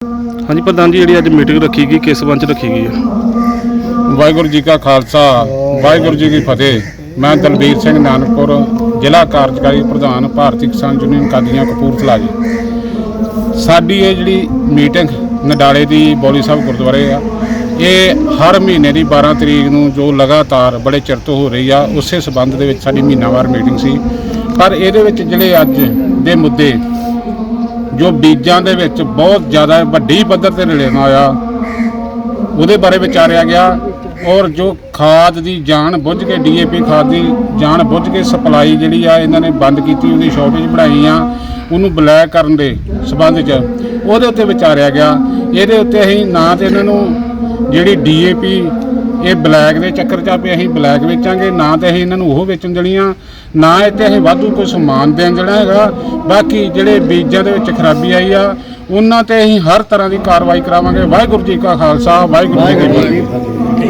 ਹਾਂਜੀ, ਪ੍ਰਧਾਨ ਜੀ, ਜਿਹੜੀ ਅੱਜ ਮੀਟਿੰਗ ਰੱਖੀ ਗਈ, ਕਿਸ ਸੰਬੰਧ ਚ ਰੱਖੀ ਗਈ ਹੈ? ਵਾਹਿਗੁਰੂ ਜੀ ਕਾ ਖਾਲਸਾ, ਵਾਹਿਗੁਰੂ ਜੀ ਕੀ ਫਤਿਹ। ਮੈਂ ਦਲਬੀਰ ਸਿੰਘ ਨਾਨਕਪੁਰ, ਜ਼ਿਲ੍ਹਾ ਕਾਰਜਕਾਰੀ ਪ੍ਰਧਾਨ ਭਾਰਤੀ ਕਿਸਾਨ ਯੂਨੀਅਨ ਕਾਦੀਆਂ ਕਪੂਰਥਲਾ ਜੀ। ਸਾਡੀ ਇਹ ਜਿਹੜੀ ਮੀਟਿੰਗ ਨਡਾਲੇ ਦੀ ਬੋਲੀ ਸਾਹਿਬ ਗੁਰਦੁਆਰੇ ਆ, ਇਹ ਹਰ ਮਹੀਨੇ ਦੀ 12 ਤਰੀਕ ਨੂੰ ਜੋ ਲਗਾਤਾਰ ਬੜੇ ਚਿਰ ਤੋਂ ਹੋ ਰਹੀ ਆ, ਉਸੇ ਸਬੰਧ ਦੇ ਵਿੱਚ ਸਾਡੀ ਮਹੀਨਾਵਾਰ ਮੀਟਿੰਗ ਸੀ। ਪਰ ਇਹਦੇ ਵਿੱਚ ਜਿਹੜੇ ਅੱਜ ਦੇ ਮੁੱਦੇ ਜੋ ਬੀਜਾਂ ਦੇ ਵਿੱਚ ਬਹੁਤ ਜ਼ਿਆਦਾ ਵੱਡੀ ਪੱਧਰ ਤੇ ਰਲੇਵਾ ਆ ਉਹਦੇ ਬਾਰੇ ਵਿਚਾਰਿਆ ਗਿਆ ਔਰ ਜੋ ਖਾਦ ਦੀ ਜਾਣ ਬੁੱਝ ਕੇ, ਡੀਏਪੀ ਖਾਦ ਦੀ ਜਾਣ ਬੁੱਝ ਕੇ ਸਪਲਾਈ ਜਿਹੜੀ ਆ ਇਹਨਾਂ ਨੇ ਬੰਦ ਕੀਤੀ, ਉਹਦੀ ਸ਼ਾਰਟੇਜ ਬਣਾਈ ਆ, ਉਹਨੂੰ ਬਲੈਕ ਕਰਨ ਦੇ ਸਬੰਧ 'ਚ, ਉਹਦੇ ਉੱਤੇ ਵਿਚਾਰਿਆ ਗਿਆ। ਇਹਦੇ ਉੱਤੇ ਅਸੀਂ ਨਾ ਤੇ ਇਹਨਾਂ ਨੂੰ ਜਿਹੜੀ ਡੀਏਪੀ ਇਹ ਬਲੈਕ ਦੇ ਚੱਕਰ 'ਚ ਆਪੇ ਅਸੀਂ ਬਲੈਕ ਵੇਚਾਂਗੇ ਨਾ ਤੇ ਅਸੀਂ ਇਹਨਾਂ ਨੂੰ ਉਹ ਵੇਚਣ ਦੇਣੀਆਂ ਨਾ ਤੇ ਅਸੀਂ ਵਾਧੂ ਕੋਈ ਸਮਾਨ ਦੇਣ ਦੇਣਾ ਹੈਗਾ। ਬਾਕੀ ਜਿਹੜੇ ਬੀਜਾਂ ਦੇ ਵਿੱਚ ਖਰਾਬੀ ਆਈ ਆ ਉਹਨਾਂ ਤੇ ਅਸੀਂ ਹਰ ਤਰ੍ਹਾਂ ਦੀ ਕਾਰਵਾਈ ਕਰਾਵਾਂਗੇ। ਵਾਹਿਗੁਰੂ ਜੀ ਕਾ ਖਾਲਸਾ ਵਾਹਿਗੁਰੂ ਜੀ ਕੀ ਫਤਿਹ।